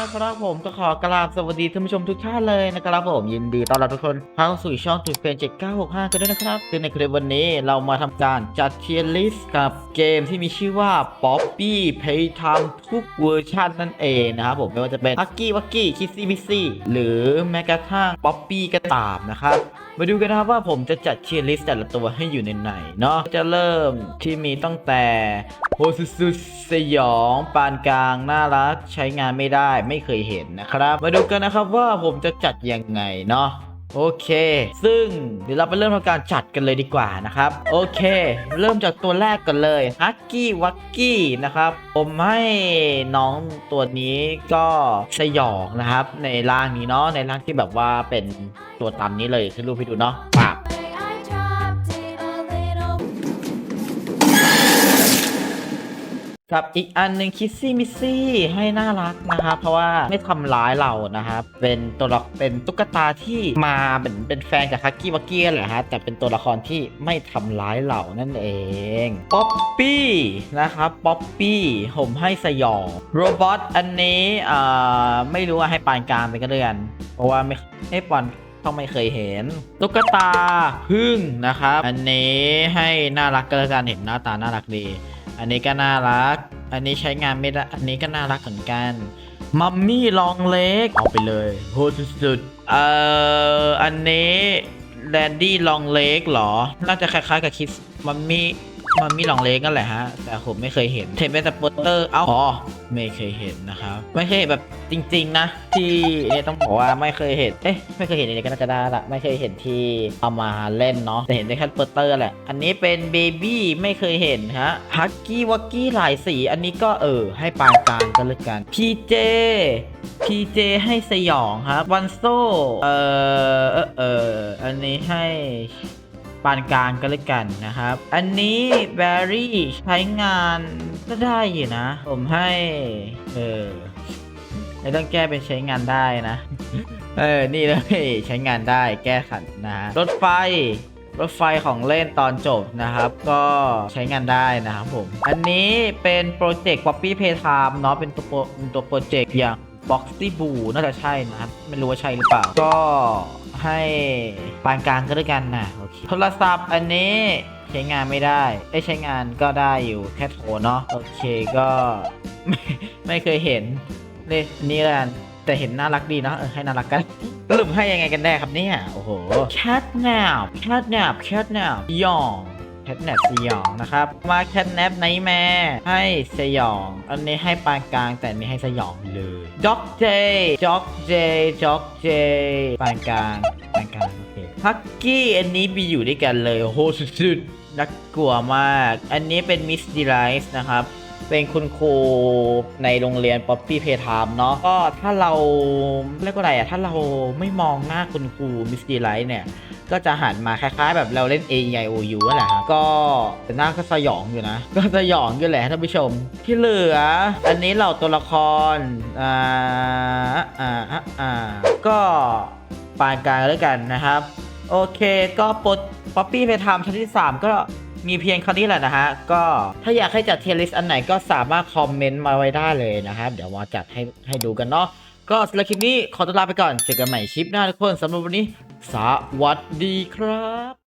นะครับผมก็ขอกราบสวัสดีท่านผู้ชมทุกท่านเลยนะครับผมยินดีต้อนรับทุกคนเข้าสู่ช่องตุดเพน7965กันด้วยนะครับซึ่งในคลิปวันนี้เรามาทำการจัดเทียร์ลิสต์กับเกมที่มีชื่อว่า Poppy Playtime ทุกเวอร์ชันนั่นเองนะครับผมไม่ว่าจะเป็น h u g g y w u g g y Kissy Missy หรือแม้กระทั่ง Poppy กระตามนะครับมาดูกันนะครับว่าผมจะจัดเชียร์ลิสต์แต่ละตัวให้อยู่ในไหนเนาะจะเริ่มที่มีตั้งแต่โฮสุสุสยองปานกลาง น่ารัก ใช้งานไม่ได้ไม่เคยเห็นนะครับ มาดูกันนะครับว่าผมจะจัดยังไงเนาะ โอเค ซึ่งเดี๋ยวเราไปเริ่มทำการจัดกันเลยดีกว่านะครับ โอเค เริ่มจากตัวแรกกันเลยฮักกี้วักกี้นะครับผมให้น้องตัวนี้ก็สยองนะครับ ในร่างนี้เนาะในร่างที่แบบว่าเป็นตัวตามนี้เลยขึ้นรูปให้ดูเนาะปาก กับอีกอันหนึ่งคิสซี่มิสซี่ให้น่ารักนะครับ เพราะว่าไม่ทำร้ายเรานะครับเป็นตัวละเป็นตุ๊กตาที่มาเป็นเป็นแฟนกับฮักกี้วักกี้แหละฮะแต่เป็นตัวละครที่ไม่ทำร้ายเรานั่นเองป๊อปปี้นะครับป๊อปปี้ผมให้สยองโรบอทอันนี้อ่าไม่รู้ว่าให้ปานกลางไปก็เดือนเพราะว่าไม่ให้ปอนต้องไม่เคยเห็น ตุ๊กตาพึ่งนะครับ อันนี้ให้น่ารักก็แล้วกันเห็นหน้าตาน่ารักดี อันนี้ก็น่ารัก อันนี้ใช้งานไม่ได้อันนี้ก็น่ารักเหมือนกันมัมมี่ลองเล็กเอาไปเลยโหสุดๆเอ่ออันนี้แดนดี้ลองเล็กเหรอ น่าจะคล้ายๆกับคิสมัมมี่ มัมมี่ลองเล็กนั่นแหละฮะ แต่ผมไม่เคยเห็นเห็นเป็นแต่โปสเตอร์เอ้าอ๋อไม่เคยเห็นนะครับ ไม่เคยเห็นแบบจริง ๆ นะ ที่เนี่ยต้องบอกว่าไม่เคยเห็นเอ๊ะไม่เคยเห็นอันนี้ก็น่าจะได้ละไม่เคยเห็นที่เอามาเล่นเนาะแต่เห็นได้แค่โปสเตอร์แหละ อันนี้เป็นเบบี้ไม่เคยเห็นฮะฮักกี้วักกี้หลายสี อันนี้ก็เออ ให้ปานกลางกันเลยกันพีเจพีเจให้สยองครับวันโซ่เออเอออันนี้ให้ ปานกลางก็แล้วกันนะครับ อันนี้แบรี่ใช้งานก็ได้อยู่นะ ผมให้ เออไม่ต้องแก้เป็นใช้งานได้นะ เออ นี่เลยใช้งานได้แก้ขัดนะฮะรถไฟรถไฟของเล่นตอนจบนะครับ ก็ใช้งานได้นะครับผม อันนี้เป็นโปรเจกต์ Poppy Playtime เนาะเป็นตัวเป็นตัวโปรเจกต์อย่าง Boxy Boo น่าจะใช่นะครับ ไม่รู้ว่าใช่หรือเปล่า ก็ให้ปานกลางก็ด้วยกันนะโอเคโทรศัพท์อันนี้ใช้งานไม่ได้ได้ใช้งานก็ได้อยู่แค่โทรเนาะโอเคก็ไม่ไม่เคยเห็นเลยนี่แหละแต่เห็นน่ารักดีเนาะเออให้น่ารักกันสรุปให้ยังไงกันแน่ครับเนี่ยโอ้โห catnap catnap catnap ยอง ปสยองนะครับ มาแคทแนปไนแมร์ให้สยอง อันนี้ให้ปานกลางแต่อันนี้ให้สยองเลยจ็อกเจจ็อกเจจ็อกเจปานกลางปานกลางโอเคฮักกี้อันนี้มีอยู่ด้วยกันเลยโหสุดๆน่ากลัวมาก อันนี้เป็นมิสดีไลส์นะครับ เป็นคุณครูในโรงเรียนป๊อปปี้เพทามเนาะก็ถ้าเราเรียกว่าอะไรอะถ้าเราไม่มองหน้าคุณครูมิสดีไลท์เนี่ย ก็จะหันมาคล้ายๆ แบบเราเล่น A I O U แหละครับก็แต่หน้าก็สยองอยู่นะ ก็สยองอยู่แหละท่านผู้ชม ที่เหลือ อันนี้เหล่าตัวละครอ่าอ่าอ่าก็ปานกลางแล้วกันนะครับ โอเคก็ปดป๊อปปี้ไปทำชั้นที่ 3 ก็ มีเพียงครานี้แหละนะฮะ ก็ถ้าอยากให้จัดเทียร์ลิสต์อันไหนก็สามารถคอมเมนต์มาไว้ได้เลยนะครับ เดี๋ยวมาจัดให้ให้ดูกันเนาะ ก็สำหรับคลิปนี้ขอตัวลาไปก่อน เจอกันใหม่คลิปหน้าทุกคนสำหรับวันนี้ สวัสดีครับ